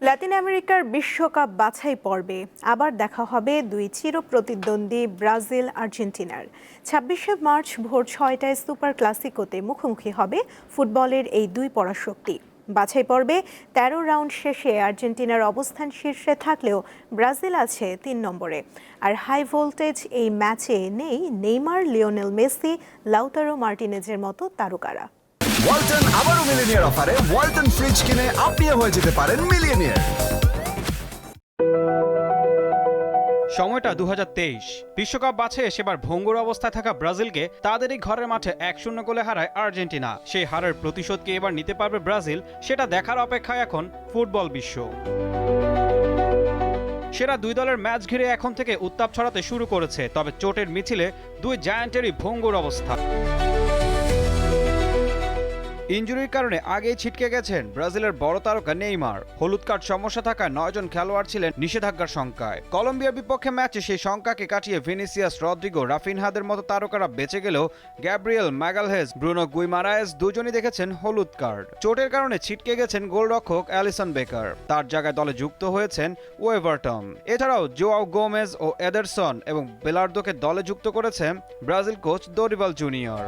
লাতিন আমেরিকার বিশ্বকাপ বাছাই পর্বে আবার দেখা হবে দুই চির প্রতিদ্বন্দ্বী ব্রাজিল আর্জেন্টিনার। ছাব্বিশে মার্চ ভোর ছয়টায় সুপার ক্লাসিকোতে মুখোমুখি হবে ফুটবলের এই দুই পরাশক্তি। বাছাই পর্বে তেরো রাউন্ড শেষে আর্জেন্টিনার অবস্থান শীর্ষে থাকলেও ব্রাজিল আছে তিন নম্বরে। আর হাই ভোল্টেজ এই ম্যাচে নেই নেইমার, লিওনেল মেসি, লাউতারো মার্টিনেজের মতো তারকারা। ওয়ালটন আবারও মিলিনিয়ার অফারে ওয়ালটন ফ্রিজ কিনে আপনিও হয়ে যেতে পারেন মিলিয়নিয়ার। সময়টা দু বিশ্বকাপ বাছে সেবার ভঙ্গুর অবস্থায় থাকা ব্রাজিলকে তাদেরই ঘরের মাঠে এক শূন্য গোলে হারায় আর্জেন্টিনা। সেই হারের প্রতিশোধকে এবার নিতে পারবে ব্রাজিল, সেটা দেখার অপেক্ষায় এখন ফুটবল বিশ্ব। সেরা দুই দলের ম্যাচ ঘিরে এখন থেকে উত্তাপ ছড়াতে শুরু করেছে, তবে চোটের মিছিলে দুই জায়ান্টেরই ভঙ্গুর অবস্থা। ইঞ্জুরির কারণে আগেই ছিটকে গেছেন ব্রাজিলের বড় তারকা নেইমার। হলুদ কার্ড সমস্যা থাকায় নয়জন খেলোয়াড় ছিলেন নিষেধাজ্ঞার সংখ্যায় কলম্বিয়ার বিপক্ষে ম্যাচে সেই সংখ্যাকে কাটিয়ে ভিনিসিয়াস রদ্রিগো, রাফিনহাদের মতো তারকারা বেঁচে গেলেও গ্যাব্রিয়েল ম্যাগালহেজ ব্রুনো গুইমারায়েস দুজনই দেখেছেন হলুদ কার্ড। চোটের কারণে ছিটকে গেছেন গোলরক্ষক অ্যালিসন বেকার। তার জায়গায় দলে যুক্ত হয়েছেন ওয়েভারটন। এছাড়াও জোয়াও গোমেজ ও এদারসন এবং বেলার্দোকে দলে যুক্ত করেছেন Brazil coach Dorival Junior.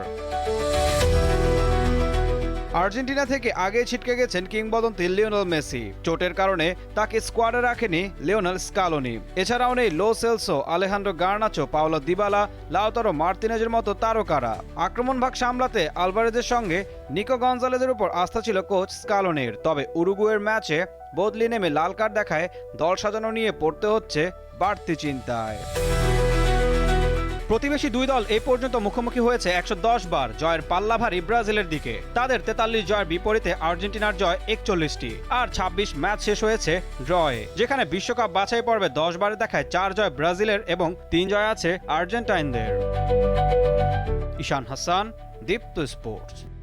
Argentina থেকে আগে ছিটকে গেছেন কিংবদন্তি লিওনেল মেসি। চোটের কারণে তাকে স্কোয়াডে রাখেনি লিওনেল স্কালোনি। এছাড়াও নেই Lo Celso Alejandro Garnacho, Paulo Dybala, Lautaro মার্তিনেজের মতো তারকারা। আক্রমণ ভাগ সামলাতে আলভারেজের সঙ্গে নিকো গঞ্জালেজের উপর আস্থা ছিল কোচ স্কালোনির। তবে উরুগুয়ের ম্যাচে বদলি নেমে লাল কার্ড দেখায় দল সাজানো নিয়ে পড়তে হচ্ছে বাড়তি চিন্তায়। প্রতিবেশী দুই দল এই পর্যন্ত মুখোমুখি হয়েছে একশো দশ বার। জয়ের পাল্লা ভারী ব্রাজিলের দিকে। তাদের তেতাল্লিশ জয়ের বিপরীতে আর্জেন্টিনার জয় একচল্লিশটি। আর ২৬ ম্যাচ শেষ হয়েছে ড্রয়ে। যেখানে বিশ্বকাপ বাছাই পর্বে দশ বারে দেখায় চার জয় ব্রাজিলের এবং তিন জয় আছে আর্জেন্টাইনদের। ঈশান হাসান, দীপ্ত স্পোর্টস।